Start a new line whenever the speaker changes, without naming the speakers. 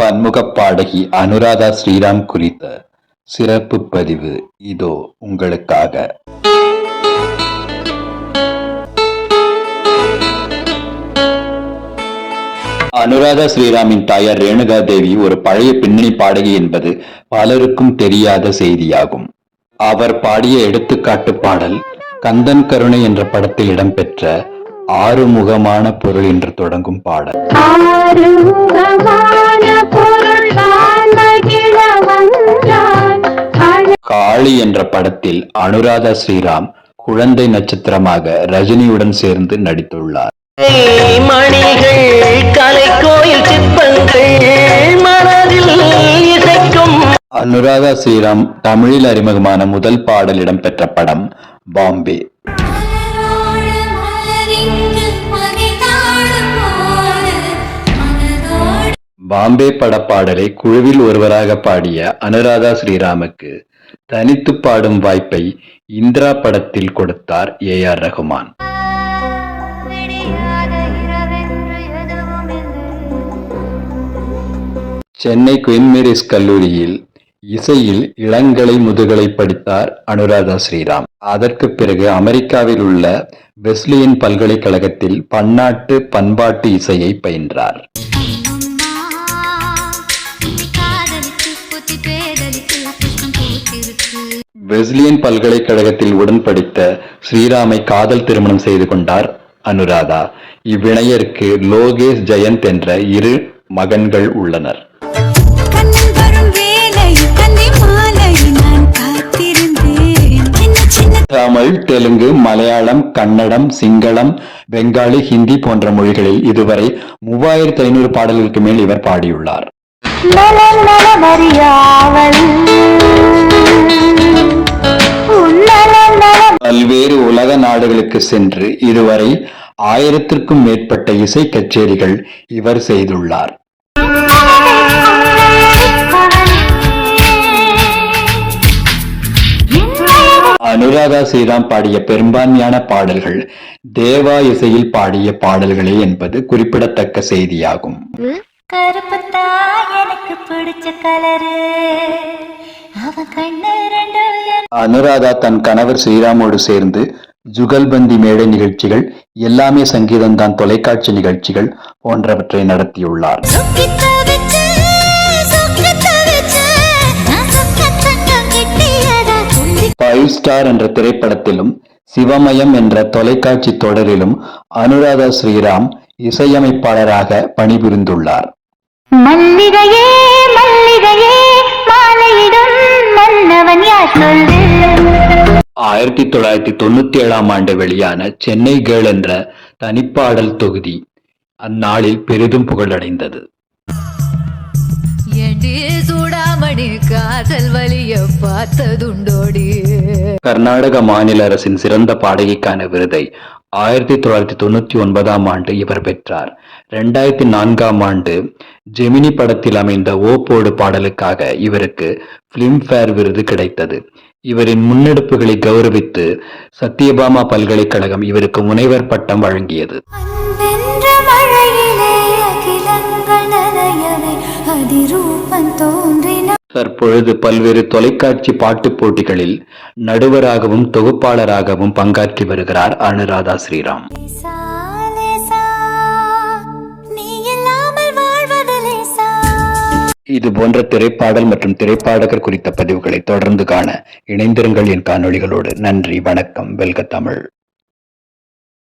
பன்முகப் பாடகி அனுராதா ஸ்ரீராம் குறித்த சிறப்பு பதிவு இதோ உங்களுக்காக. அனுராதா ஸ்ரீராமின் தாயார் ரேணுகா தேவி ஒரு பழைய பின்னணி பாடகி என்பது பலருக்கும் தெரியாத செய்தியாகும். அவர் பாடிய எடுத்துக்காட்டு பாடல் கந்தன் கருணை என்ற படத்தில் இடம்பெற்ற ஆறுமுகமான பொருள் என்று தொடங்கும் பாடல். காளி என்ற படத்தில் அனுராதா ஸ்ரீராம் குழந்தை நட்சத்திரமாக ரஜினியுடன் சேர்ந்து நடித்துள்ளார்.
மணிகள் கலைக்கோயில் சிற்பங்கள் மனதில் இசைக்கும்.
அனுராதா ஸ்ரீராம் தமிழில் அறிமுகமான முதல் பாடல் இடம்பெற்ற படம் பாம்பே. பாம்பே பட பாடலை குழுவில் ஒருவராக பாடிய அனுராதா ஸ்ரீராமுக்கு தனித்து பாடும் வாய்ப்பை இந்திரா படத்தில் கொடுத்தார் A R Rahman. Chennai Queen Mary's கல்லூரியில் இசையில் இளங்கலை முதுகலை படித்தார் அனுராதா ஸ்ரீராம். அதற்கு பிறகு அமெரிக்காவில் உள்ள வெஸ்லியன் பல்கலைக்கழகத்தில் பன்னாட்டு பண்பாட்டு இசையை பயின்றார். வெஸ்லியன் பல்கலைக்கழகத்தில் உடன் படித்த ஸ்ரீராமை காதல் திருமணம் செய்து கொண்டார் அனுராதா. இவ்விணையருக்கு லோகேஷ் ஜெயந்த் என்ற இரு மகன்கள் உள்ளனர். தமிழ் தெலுங்கு மலையாளம் கன்னடம் சிங்களம் பெங்காலி ஹிந்தி போன்ற மொழிகளில் இதுவரை மூவாயிரத்தி ஐநூறு பாடல்களுக்கு மேல் இவர் பாடியுள்ளார். பல்வேறு உலக நாடுகளுக்கு சென்று இதுவரை ஆயிரத்திற்கும் மேற்பட்ட இசை கச்சேரிகள் இவர் செய்துள்ளார். அனுராதா ஸ்ரீராம் பாடிய பெரும்பான்மையான பாடல்கள் தேவா இசையில் பாடிய பாடல்களே என்பது குறிப்பிடத்தக்க செய்தியாகும்.
கருப்புத்தா எனக்கு பிடிச்ச கலரு
அனுராதா தன் கணவர் ஸ்ரீராமோடு சேர்ந்து ஜுகல்பந்தி மேடை நிகழ்ச்சிகள் எல்லாமே சங்கீதம் தான் தொலைக்காட்சி நிகழ்ச்சிகள் போன்றவற்றை நடத்தியுள்ளார். ஃபைவ் ஸ்டார் என்ற திரைப்படத்திலும் சிவமயம் என்ற தொலைக்காட்சி தொடரிலும் அனுராதா ஸ்ரீராம் இசையமைப்பாளராக பணிபுரிந்துள்ளார்.
மல்லிகையே
ஆயிரத்தி தொள்ளாயிரத்தி தொண்ணூத்தி ஏழாம் ஆண்டு வெளியான சென்னை கேர்ள் என்ற தனிப்பாடல் தொகுதி அந்நாளில் பெரிதும் புகழடைந்தது. கர்நாடக மாநில அரசின் சிறந்த பாடகிக்கான விருதை ஆயிரத்தி தொள்ளாயிரத்தி தொண்ணூத்தி ஒன்பதாம் ஆண்டு இவர் பெற்றார். ரெண்டாயிரத்தி நான்காம் ஆண்டு ஜெமினி படத்தில் அமைந்த ஓப்போடு பாடலுக்காக இவருக்கு பிலிம்ஃபேர் விருது கிடைத்தது. இவரின் முன்னெடுப்புகளை கௌரவித்து சத்யபாமா பல்கலைக்கழகம் இவருக்கு முனைவர் பட்டம் வழங்கியது.
அதிரூபம் தோன்றின
தற்பொழுது பல்வேறு தொலைக்காட்சி பாட்டுப் போட்டிகளில் நடுவராகவும் தொகுப்பாளராகவும் பங்காற்றி வருகிறார் அனுராதா ஸ்ரீராம். இது போன்ற திரைப்பாடல் மற்றும் திரைப்பாடகர் குறித்த பதிவுகளை தொடர்ந்து காண இணைந்திருங்கள் என் காணொளிகளோடு. நன்றி வணக்கம். வெல்க தமிழ்.